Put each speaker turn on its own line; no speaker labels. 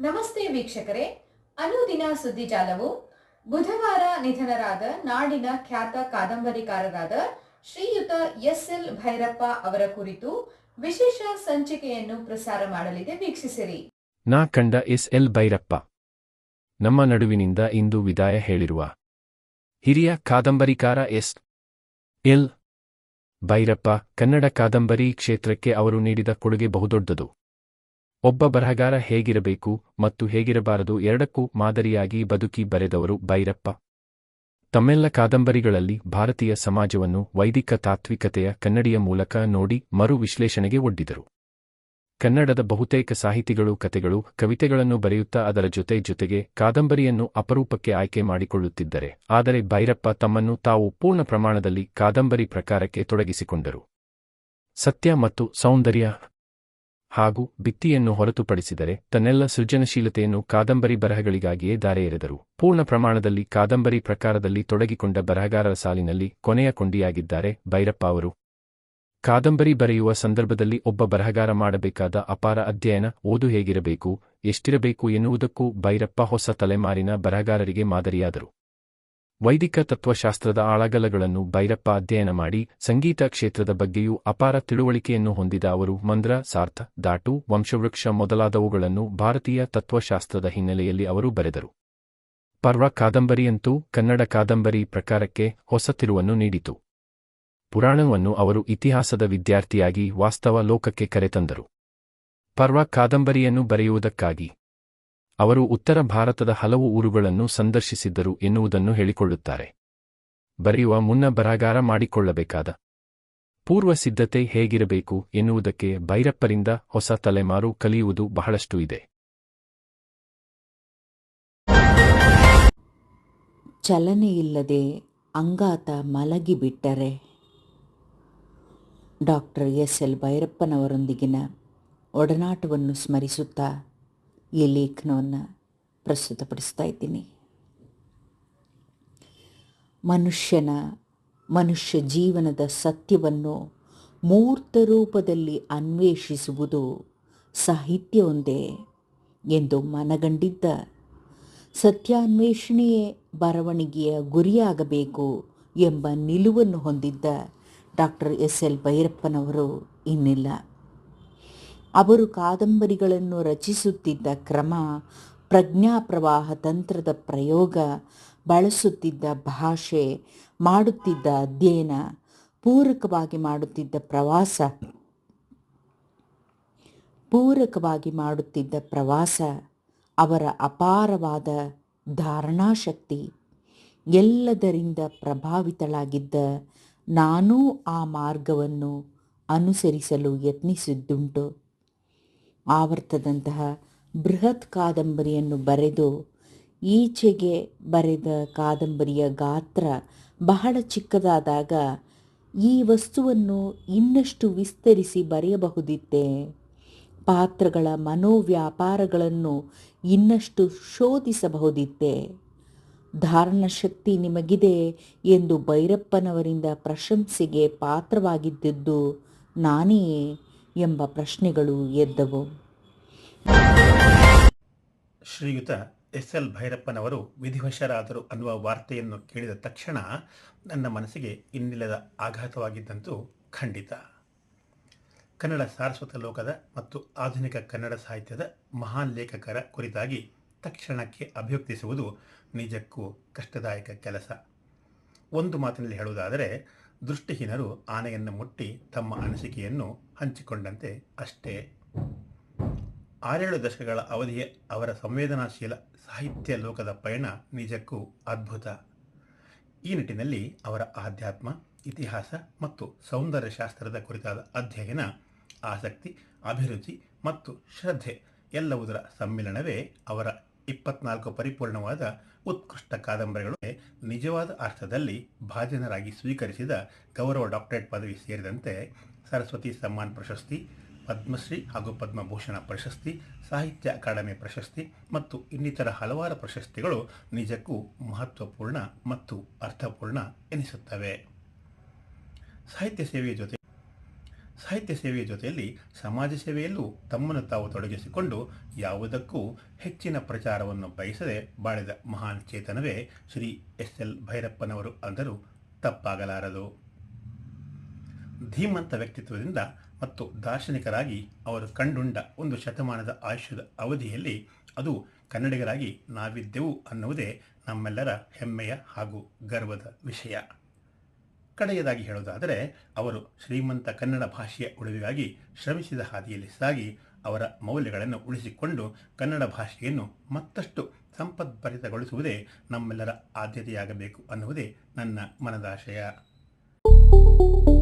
ನಮಸ್ತೆ ವೀಕ್ಷಕರೇ. ಅನುದಿನ ಸುದ್ದಿ ಜಾಲವು ಬುಧವಾರ ನಿಧನರಾದ ನಾಡಿನ ಖ್ಯಾತ ಕಾದಂಬರಿಕಾರರಾದ ಶ್ರೀಯುತ ಎಸ್ ಎಲ್ ಭೈರಪ್ಪ ಅವರ ಕುರಿತು ವಿಶೇಷ ಸಂಚಿಕೆಯನ್ನು ಪ್ರಸಾರ ಮಾಡಲಿದೆ ವೀಕ್ಷಿಸಿರಿ.
ನಾ ಕಂಡ ಎಸ್ ಎಲ್ ಭೈರಪ್ಪ. ನಮ್ಮ ನಡುವಿನಿಂದ ಇಂದು ವಿದಾಯ ಹೇಳಿರುವ ಹಿರಿಯ ಕಾದಂಬರಿಕಾರ ಎಸ್ ಎಲ್ ಭೈರಪ್ಪ ಕನ್ನಡ ಕಾದಂಬರಿ ಕ್ಷೇತ್ರಕ್ಕೆ ಅವರು ನೀಡಿದ ಕೊಡುಗೆ ಬಹುದೊಡ್ಡದು. ಒಬ್ಬ ಬರಹಗಾರ ಹೇಗಿರಬೇಕು ಮತ್ತು ಹೇಗಿರಬಾರದು ಎರಡಕ್ಕೂ ಮಾದರಿಯಾಗಿ ಬದುಕಿ ಬರೆದವರು ಭೈರಪ್ಪ. ತಮ್ಮೆಲ್ಲ ಕಾದಂಬರಿಗಳಲ್ಲಿ ಭಾರತೀಯ ಸಮಾಜವನ್ನು ವೈದಿಕ ತಾತ್ವಿಕತೆಯ ಕನ್ನಡಿಯ ಮೂಲಕ ನೋಡಿ ಮರು ವಿಶ್ಲೇಷಣೆಗೆ ಒಡ್ಡಿದರು. ಕನ್ನಡದ ಬಹುತೇಕ ಸಾಹಿತಿಗಳು ಕತೆಗಳು ಕವಿತೆಗಳನ್ನು ಬರೆಯುತ್ತಾ ಅದರ ಜೊತೆ ಜೊತೆಗೆ ಕಾದಂಬರಿಯನ್ನು ಅಪರೂಪಕ್ಕೆ ಆಯ್ಕೆ ಮಾಡಿಕೊಳ್ಳುತ್ತಿದ್ದರೆ, ಆದರೆ ಭೈರಪ್ಪ ತಮ್ಮನ್ನು ತಾವು ಪೂರ್ಣ ಪ್ರಮಾಣದಲ್ಲಿ ಕಾದಂಬರಿ ಪ್ರಕಾರಕ್ಕೆ ತೊಡಗಿಸಿಕೊಂಡರು. ಸತ್ಯ ಮತ್ತು ಸೌಂದರ್ಯ ಹಾಗೂ ಭಿತ್ತಿಯನ್ನು ಹೊರತುಪಡಿಸಿದರೆ ತನ್ನೆಲ್ಲ ಸೃಜನಶೀಲತೆಯನ್ನು ಕಾದಂಬರಿ ಬರಹಗಳಿಗಾಗಿಯೇ ದಾರೆ ಎರೆದರು ಪೂರ್ಣ ಪ್ರಮಾಣದಲ್ಲಿ ಕಾದಂಬರಿ ಪ್ರಕಾರದಲ್ಲಿ ತೊಡಗಿಕೊಂಡ ಬರಹಗಾರರ ಸಾಲಿನಲ್ಲಿ ಕೊನೆಯ ಕೊಂಡಿಯಾಗಿದ್ದಾರೆ ಭೈರಪ್ಪ ಅವರು. ಕಾದಂಬರಿ ಬರೆಯುವ ಸಂದರ್ಭದಲ್ಲಿ ಒಬ್ಬ ಬರಹಗಾರ ಮಾಡಬೇಕಾದ ಅಪಾರ ಅಧ್ಯಯನ ಓದು ಹೇಗಿರಬೇಕು, ಎಷ್ಟಿರಬೇಕು ಎನ್ನುವುದಕ್ಕೂ ಭೈರಪ್ಪ ಹೊಸ ತಲೆಮಾರಿನ ಬರಹಗಾರರಿಗೆ ಮಾದರಿಯಾದರು. ವೈದಿಕ ತತ್ವಶಾಸ್ತ್ರದ ಆಳಗಲಗಳನ್ನು ಭೈರಪ್ಪ ಅಧ್ಯಯನ ಮಾಡಿ ಸಂಗೀತ ಕ್ಷೇತ್ರದ ಬಗ್ಗೆಯೂ ಅಪಾರ ತಿಳುವಳಿಕೆಯನ್ನು ಹೊಂದಿದ ಅವರು ಮಂದ್ರ, ಸಾರ್ಥ ದಾಟು ವಂಶವೃಕ್ಷ ಮೊದಲಾದವುಗಳನ್ನು ಭಾರತೀಯ ತತ್ವಶಾಸ್ತ್ರದ ಹಿನ್ನೆಲೆಯಲ್ಲಿ ಅವರು ಬರೆದರು. ಪರ್ವ ಕಾದಂಬರಿಯಂತೂ ಕನ್ನಡ ಕಾದಂಬರಿ ಪ್ರಕಾರಕ್ಕೆ ಹೊಸ ತಿರುವನ್ನು ನೀಡಿತು. ಪುರಾಣವನ್ನು ಅವರು ಇತಿಹಾಸದ ವಿದ್ಯಾರ್ಥಿಯಾಗಿ ವಾಸ್ತವ ಲೋಕಕ್ಕೆ ಕರೆತಂದರು. ಪರ್ವ ಕಾದಂಬರಿಯನ್ನು ಬರೆಯುವುದಕ್ಕಾಗಿ ಅವರು ಉತ್ತರ ಭಾರತದ ಹಲವು ಊರುಗಳನ್ನು ಸಂದರ್ಶಿಸಿದ್ದರು ಎನ್ನುವುದನ್ನು ಹೇಳಿಕೊಳ್ಳುತ್ತಾರೆ. ಬರೆಯುವ ಮುನ್ನ ಬರಹಗಾರ ಮಾಡಿಕೊಳ್ಳಬೇಕಾದ. ಪೂರ್ವ ಸಿದ್ಧತೆ ಹೇಗಿರಬೇಕು ಎನ್ನುವುದಕ್ಕೆ ಭೈರಪ್ಪರಿಂದ ಹೊಸ ತಲೆಮಾರು ಕಲಿಯುವುದು ಬಹಳಷ್ಟು ಇದೆ.
ಚಲನೆಯಿಲ್ಲದೆ ಅಂಗಾತ ಮಲಗಿಬಿಟ್ಟರೆ. ಡಾಕ್ಟರ್ ಎಸ್ ಎಲ್ ಭೈರಪ್ಪನವರೊಂದಿಗಿನ ಒಡನಾಟವನ್ನು ಸ್ಮರಿಸುತ್ತಾ ಈ ಲೇಖನವನ್ನು ಪ್ರಸ್ತುತಪಡಿಸ್ತಾ ಇದ್ದೀನಿ. ಮನುಷ್ಯನ, ಮನುಷ್ಯ ಜೀವನದ ಸತ್ಯವನ್ನು ಮೂರ್ತ ರೂಪದಲ್ಲಿ ಅನ್ವೇಷಿಸುವುದು ಸಾಹಿತ್ಯ ಒಂದೇ ಎಂದು ಮನಗಂಡಿದ್ದ ಸತ್ಯಾನ್ವೇಷಣೆಯೇ ಬರವಣಿಗೆಯ ಗುರಿಯಾಗಬೇಕು ಎಂಬ ನಿಲುವನ್ನು ಹೊಂದಿದ್ದ ಡಾಕ್ಟರ್ ಎಸ್ ಎಲ್ ಭೈರಪ್ಪನವರು ಇನ್ನಿಲ್ಲ. ಅವರು ಕಾದಂಬರಿಗಳನ್ನು ರಚಿಸುತ್ತಿದ್ದ ಕ್ರಮ ಪ್ರಜ್ಞಾಪ್ರವಾಹ ತಂತ್ರದ ಪ್ರಯೋಗ, ಬಳಸುತ್ತಿದ್ದ ಭಾಷೆ, ಮಾಡುತ್ತಿದ್ದ ಅಧ್ಯಯನ, ಪೂರಕವಾಗಿ ಮಾಡುತ್ತಿದ್ದ ಪ್ರವಾಸ. ಪೂರಕವಾಗಿ ಮಾಡುತ್ತಿದ್ದ ಪ್ರವಾಸ, ಅವರ ಅಪಾರವಾದ ಧಾರಣಾಶಕ್ತಿ, ಎಲ್ಲದರಿಂದ ಪ್ರಭಾವಿತಳಾಗಿದ್ದ ನಾನೂ ಆ ಮಾರ್ಗವನ್ನು ಅನುಸರಿಸಲು ಯತ್ನಿಸಿದ್ದುಂಟು. ಆವರ್ತದಂತಹ ಬೃಹತ್ ಕಾದಂಬರಿಯನ್ನು ಬರೆದು, ಈಚೆಗೆ ಬರೆದ ಕಾದಂಬರಿಯ ಗಾತ್ರ ಬಹಳ ಚಿಕ್ಕದಾದಾಗ ಈ ವಸ್ತುವನ್ನು ಇನ್ನಷ್ಟು ವಿಸ್ತರಿಸಿ ಬರೆಯಬಹುದಿತ್ತೆ? ಪಾತ್ರಗಳ ಮನೋವ್ಯಾಪಾರಗಳನ್ನು ಇನ್ನಷ್ಟು ಶೋಧಿಸಬಹುದಿತ್ತೆ? ಧಾರಣಶಕ್ತಿ ನಿಮಗಿದೆ ಎಂದು ಭೈರಪ್ಪನವರಿಂದ ಪ್ರಶಂಸೆಗೆ ಪಾತ್ರವಾಗಿದ್ದದ್ದು ನಾನೇ ಎಂಬ ಪ್ರಶ್ನೆಗಳು ಎದ್ದವು.
ಶ್ರೀಯುತ ಎಸ್ ಎಲ್ ಭೈರಪ್ಪನವರು ವಿಧಿವಶರಾದರು ಅನ್ನುವ ವಾರ್ತೆಯನ್ನು ಕೇಳಿದ ತಕ್ಷಣ ನನ್ನ ಮನಸ್ಸಿಗೆ ಇನ್ನಿಲ್ಲದ ಆಘಾತವಾಗಿದ್ದಂತೂ ಖಂಡಿತ. ಕನ್ನಡ ಸಾರಸ್ವತ ಲೋಕದ ಮತ್ತು ಆಧುನಿಕ ಕನ್ನಡ ಸಾಹಿತ್ಯದ ಮಹಾನ್ ಲೇಖಕರ ಕುರಿತಾಗಿ ತಕ್ಷಣಕ್ಕೆ ಅಭಿವ್ಯಕ್ತಿಸುವುದು ನಿಜಕ್ಕೂ ಕಷ್ಟದಾಯಕ ಕೆಲಸ. ಒಂದು ಮಾತಿನಲ್ಲಿ ಹೇಳುವುದಾದರೆ ದೃಷ್ಟಿಹೀನರು ಆನೆಯನ್ನು ಮುಟ್ಟಿ ತಮ್ಮ ಅನಿಸಿಕೆಯನ್ನು ಹಂಚಿಕೊಂಡಂತೆ ಅಷ್ಟೇ. ಆರೇಳು ದಶಕಗಳ ಅವಧಿಯ ಅವರ ಸಂವೇದನಾಶೀಲ ಸಾಹಿತ್ಯ ಲೋಕದ ಪಯಣ ನಿಜಕ್ಕೂ ಅದ್ಭುತ. ಈ ನಿಟ್ಟಿನಲ್ಲಿ ಅವರ ಆಧ್ಯಾತ್ಮ, ಇತಿಹಾಸ ಮತ್ತು ಸೌಂದರ್ಯಶಾಸ್ತ್ರದ ಕುರಿತಾದ ಅಧ್ಯಯನ, ಆಸಕ್ತಿ, ಅಭಿರುಚಿ ಮತ್ತು ಶ್ರದ್ಧೆ ಎಲ್ಲವುದರ ಸಮ್ಮಿಲನವೇ ಅವರ ಇಪ್ಪತ್ನಾಲ್ಕು ಪರಿಪೂರ್ಣವಾದ ಉತ್ಕೃಷ್ಟ ಕಾದಂಬರಿಗಳು ನಿಜವಾದ ಅರ್ಥದಲ್ಲಿ ಭಾಜನರಾಗಿ ಸ್ವೀಕರಿಸಿದ ಗೌರವ ಡಾಕ್ಟರೇಟ್ ಪದವಿ ಸೇರಿದಂತೆ ಸರಸ್ವತಿ ಸಮ್ಮಾನ್ ಪ್ರಶಸ್ತಿ, ಪದ್ಮಶ್ರೀ ಹಾಗೂ ಪದ್ಮಭೂಷಣ ಪ್ರಶಸ್ತಿ, ಸಾಹಿತ್ಯ ಅಕಾಡೆಮಿ ಪ್ರಶಸ್ತಿ ಮತ್ತು ಇನ್ನಿತರ ಹಲವಾರು ಪ್ರಶಸ್ತಿಗಳು ನಿಜಕ್ಕೂ ಮಹತ್ವಪೂರ್ಣ ಮತ್ತು ಅರ್ಥಪೂರ್ಣ ಎನಿಸುತ್ತವೆ. ಸಾಹಿತ್ಯ ಸೇವೆಯ ಜೊತೆ ಸಾಹಿತ್ಯ ಸೇವೆಯ ಜೊತೆಯಲ್ಲಿ ಸಮಾಜ ಸೇವೆಯಲ್ಲೂ ತಮ್ಮನ್ನು ತಾವು ತೊಡಗಿಸಿಕೊಂಡು ಯಾವುದಕ್ಕೂ ಹೆಚ್ಚಿನ ಪ್ರಚಾರವನ್ನು ಬಯಸದೆ ಬಾಳಿದ ಮಹಾನ್ ಚೇತನವೇ ಶ್ರೀ ಎಸ್ ಎಲ್ ಭೈರಪ್ಪನವರು ಅಂದರೂ ತಪ್ಪಾಗಲಾರದು. ಧೀಮಂತ ವ್ಯಕ್ತಿತ್ವದಿಂದ ಮತ್ತು ದಾರ್ಶನಿಕರಾಗಿ ಅವರು ಕಂಡುಂಡ ಒಂದು ಶತಮಾನದ ಆಯುಷ್ಯದ ಅವಧಿಯಲ್ಲಿ ಅದು ಕನ್ನಡಿಗರಾಗಿ ನಾವಿದ್ದೆವು ಅನ್ನುವುದೇ ನಮ್ಮೆಲ್ಲರ ಹೆಮ್ಮೆಯ ಹಾಗೂ ಗರ್ವದ ವಿಷಯ. ಕಡೆಯದಾಗಿ ಹೇಳುವುದಾದರೆ, ಅವರು ಶ್ರೀಮಂತ ಕನ್ನಡ ಭಾಷೆಯ ಉಳಿವಿಗಾಗಿ ಶ್ರಮಿಸಿದ ಹಾದಿಯಲ್ಲಿ ಸಾಗಿ ಅವರ ಮೌಲ್ಯಗಳನ್ನು ಉಳಿಸಿಕೊಂಡು ಕನ್ನಡ ಭಾಷೆಯನ್ನು ಮತ್ತಷ್ಟು ಸಂಪದ್ಭರಿತಗೊಳಿಸುವುದೇ ನಮ್ಮೆಲ್ಲರ ಆದ್ಯತೆಯಾಗಬೇಕು ಅನ್ನುವುದೇ ನನ್ನ ಮನದಾಶಯ.